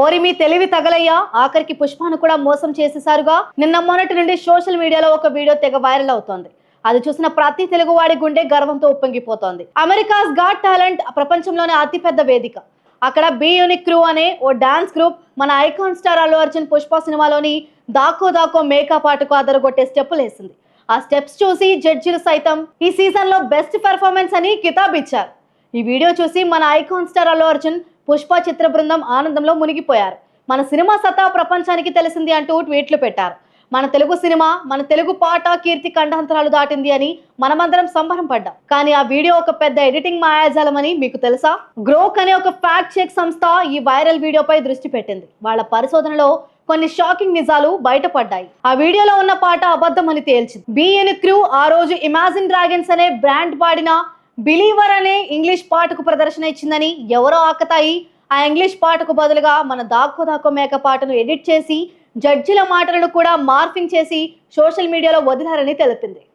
ఓరి మీ తెలివి తగలయ్యా. ఆఖరికి పుష్పను కూడా మోసం చేసేసారుగా నిన్న మొన్నటి నుండి సోషల్ మీడియాలో ఒక వీడియో తెగ వైరల్ అవుతోంది. అది చూసిన ప్రతి తెలుగువాడి గుండె గర్వంతో ఉప్పొంగిపోతోంది. అమెరికాస్ గాడ్ టాలెంట్ ప్రపంచంలోనే అతిపెద్ద వేదిక. అక్కడ బీ యూనిక్ క్రూ అనే ఓ డాన్స్ గ్రూప్ మన ఐకాన్ స్టార్ అల్లు అర్జున్ పుష్ప సినిమాలోని దాకో దాకో మేకప్ ఆటకు అదరగొట్టే స్టెప్పులు వేసింది. ఆ స్టెప్స్ చూసి జడ్జిలు సైతం ఈ సీజన్లో బెస్ట్ పెర్ఫార్మెన్స్ అని కితాబ్ ఇచ్చారు ఈ వీడియో చూసి మన ఐకాన్ స్టార్ అల్లు అర్జున్ పుష్ప చిత్ర బృందం ఆనందంలో మునిగిపోయారు. మన సినిమా సత్తా ప్రపంచానికి తెలిసింది అంటూ ట్వీట్లు పెట్టారు. మన తెలుగు సినిమా మన తెలుగు పాట కీర్తి కండహంతరాలు దాటింది అని మనమందరం సంబరం పడ్డాం. కానీ ఆ వీడియో ఒక పెద్ద ఎడిటింగ్ మాయాజాలమని మీకు తెలుసా? గ్రోక్ అనే ఒక ఫ్యాక్ట్ చెక్ సంస్థ ఈ వైరల్ వీడియోపై దృష్టి పెట్టింది. వాళ్ళ పరిశోధనలో కొన్ని షాకింగ్ నిజాలు బయటపడ్డాయి. ఆ వీడియోలో ఉన్న పాట అబద్ధం అని తేల్చింది బిఎన్ క్రూ ఆ రోజు ఇమాజిన్ డ్రాగన్స్ అనే బ్రాండ్ పాడిన బిలీవర్ అనే ఇంగ్లీష్ పాటకు ప్రదర్శన ఇచ్చిందని ఎవరో ఆకతాయి. ఆ ఇంగ్లీష్ పాటకు బదులుగా మన దాక్కో దాక్కో మేక పాటను ఎడిట్ చేసి జడ్జిల మాటలను కూడా మార్ఫింగ్ చేసి సోషల్ మీడియాలో వదిలారని తెలిపింది.